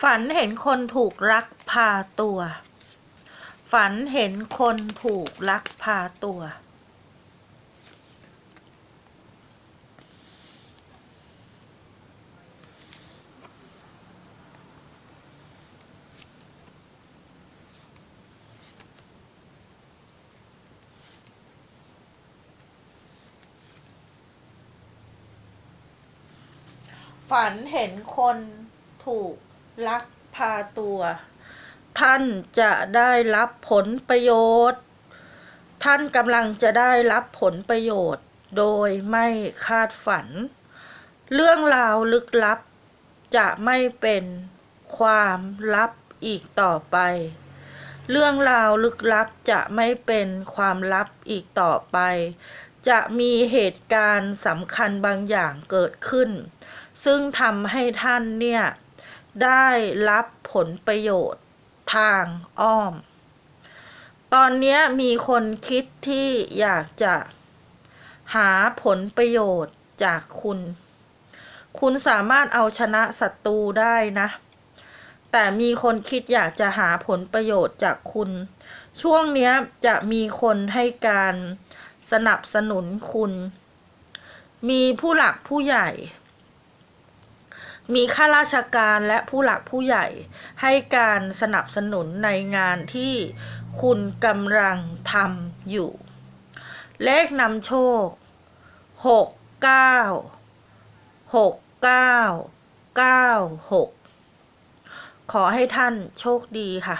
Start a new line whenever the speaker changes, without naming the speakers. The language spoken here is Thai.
ฝันเห็นคนถูกลักพาตัว ฝันเห็นคนถูกลักพาตัว ฝันเห็นคนถูก ลักพาตัว ท่านจะได้รับผลประโยชน์ ท่านกำลังจะได้รับผลประโยชน์ โดยไม่คาดฝัน เรื่องราวลึกลับ จะไม่เป็นความลับอีกต่อไป เรื่องราวลึกลับจะไม่เป็นความลับอีกต่อไป จะมีเหตุการณ์สำคัญบางอย่างเกิดขึ้น ซึ่งทำให้ท่านเนี่ย ได้รับผลประโยชน์ทางอ้อม ตอนนี้มีคนคิดที่อยากจะหาผลประโยชน์จากคุณ คุณสามารถเอาชนะศัตรูได้นะ แต่มีคนคิดอยากจะหาผลประโยชน์จากคุณ ช่วงนี้จะมีคนให้การสนับสนุนคุณ มีผู้หลักผู้ใหญ่ มีข้าราชการและผู้หลักผู้ใหญ่ให้การสนับสนุนในงานที่คุณกำลังทำอยู่ เลขนำโชค 69 69 96 ขอให้ท่านโชคดีค่ะ